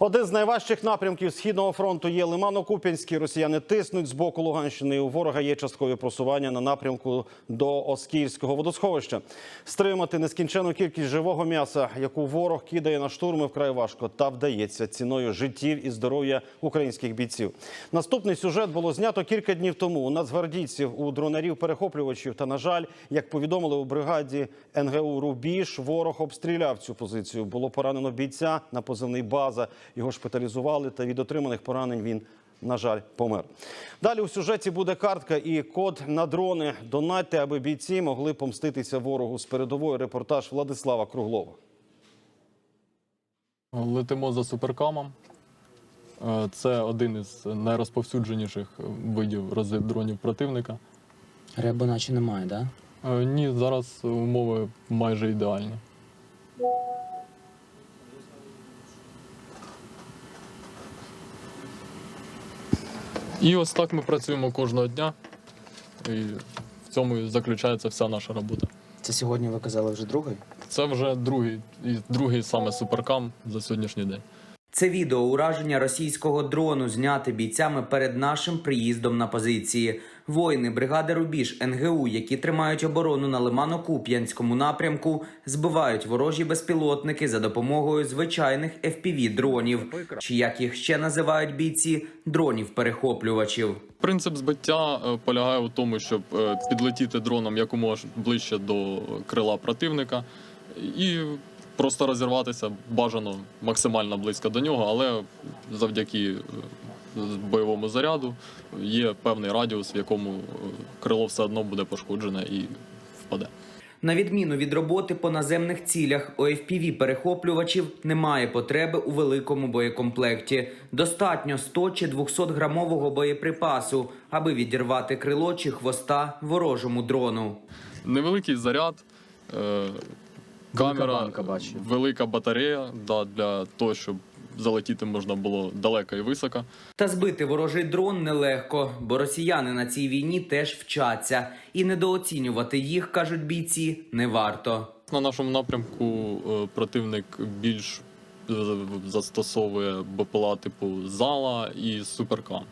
Один з найважчих напрямків східного фронту є Лимано-Куп'янський. Росіяни тиснуть з боку Луганщини. У ворога є часткове просування на напрямку до Оскільського водосховища. Стримати нескінчену кількість живого м'яса, яку ворог кидає на штурми, вкрай важко та вдається ціною життів і здоров'я українських бійців. Наступний сюжет було знято кілька днів тому у нацгвардійців, у дронарів, перехоплювачів. Та на жаль, як повідомили у бригаді НГУ Рубіж, ворог обстріляв цю позицію. Було поранено бійця на позивний база. Його шпиталізували, та від отриманих поранень він. На жаль, помер. Далі у сюжеті буде картка і код на дрони. Донатьте, аби бійці могли помститися ворогу. З передової репортаж Владислава Круглова. Летимо за суперкамом. Е, Це один із найрозповсюдженіших видів розвіддронів противника. Реби наче немає, да? Е, Ні, зараз умови майже ідеальні. І ось так ми працюємо кожного дня. І в цьому і заключається вся наша робота. Це сьогодні ви казали вже другий? Це вже другий, і другий саме суперкам за сьогоднішній день. Це відео ураження російського дрону зняте бійцями перед нашим приїздом на позиції. Воїни бригади Рубіж НГУ, які тримають оборону на Лимано-Куп'янському напрямку, збивають ворожі безпілотники за допомогою звичайних fpv дронів, чи як їх ще називають бійці дронів-перехоплювачів. Принцип збиття е, полягає у тому, щоб е, підлетіти дроном якомога ближче до крила противника і просто розірватися бажано максимально близько до нього, але завдяки е, бойовому заряду є певний радіус, в якому е, крило все одно буде пошкоджене і впаде. На відміну від роботи по наземних цілях, у fpv перехоплювачів немає потреби у великому боєкомплекті. Достатньо 100 чи 200 грамового боєприпасу, аби відірвати крило чи хвоста ворожому дрону. Невеликий заряд. е, Камера, банка, бачу. велика батарея да, для того, щоб залетіти можна було далеко і високо. Та збити ворожий дрон нелегко, бо росіяни на цій війні теж вчаться, і недооцінювати їх, кажуть бійці, не варто. На нашому напрямку е, противник більш е, застосовує БПЛА типу зала і суперкам.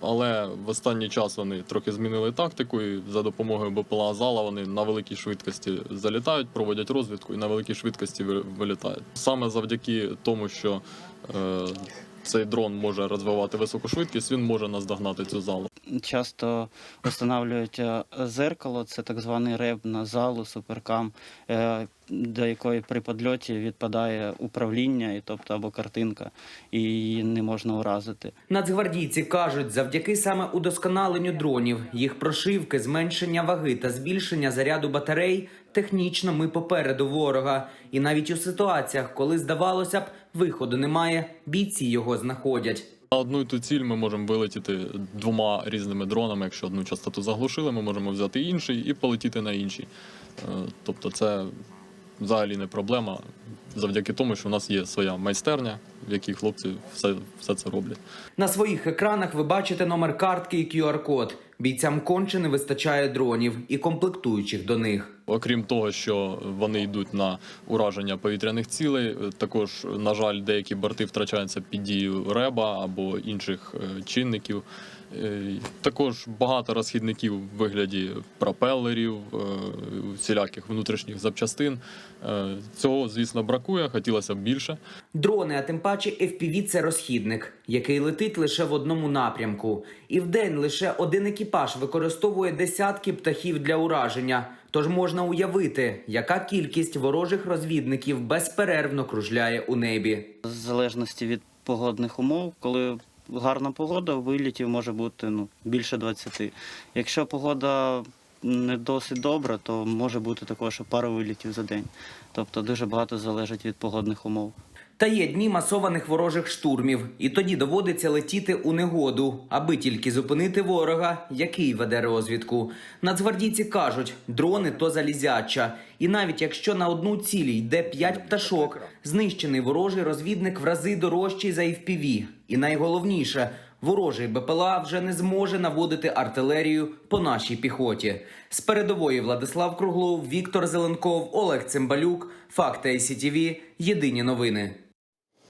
Але в останній час вони трохи змінили тактику, і за допомогою БПЛА зала вони на великій швидкості залітають, проводять розвідку і на великій швидкості вилітають. Саме завдяки тому, що е, цей дрон може розвивати високу швидкість, він може наздогнати цю залу. часто встановлюють е, зеркало, це так званий реб на залу, суперкам, е, до якої при подльоті відпадає управління, і тобто або картинка, і її не можна уразити. Нацгвардійці кажуть, завдяки саме удосконаленню дронів, їх прошивки, зменшення ваги та збільшення заряду батарей, технічно ми попереду ворога. І навіть у ситуаціях, коли здавалося б, виходу немає, бійці його знаходять. На одну і ту ціль ми можемо вилетіти двома різними дронами. Якщо одну частоту заглушили, ми можемо взяти інший і полетіти на інший. Е, Тобто, це взагалі не проблема завдяки тому, що в нас є своя майстерня, в якій хлопці все, все це роблять. На своїх екранах ви бачите номер картки і QR-код. Бійцям конче не вистачає дронів і комплектуючих до них. Окрім того, що вони йдуть на ураження повітряних цілей, також, на жаль, деякі борти втрачаються під дією реба або інших е, чинників. Е, Також багато розхідників в вигляді пропелерів, е, всіляких внутрішніх запчастин. Цього, звісно, бракує, хотілося б більше. Дрони, а тим паче FPV – це розхідник, який летить лише в одному напрямку. І вдень лише один екіпаж використовує десятки птахів для ураження. Тож можна уявити, яка кількість ворожих розвідників безперервно кружляє у небі. В залежності від погодних умов, коли гарна погода, вилітів може бути ну, більше 20. Якщо погода не досить добра, то може бути також що пара вилітів за день. Тобто дуже багато залежить від погодних умов. Та є дні масованих ворожих штурмів, і тоді доводиться летіти у негоду, аби тільки зупинити ворога, який веде розвідку. Нацгвардійці кажуть, дрони то залізяча. І навіть якщо на одну ціль йде п'ять пташок, знищений ворожий розвідник в рази дорожчий за FPV. І найголовніше, ворожий БПЛА вже не зможе наводити артилерію по нашій піхоті. З передової Владислав Круглов, Віктор Зеленков, Олег Цимбалюк, Факти ICTV, Єдині новини.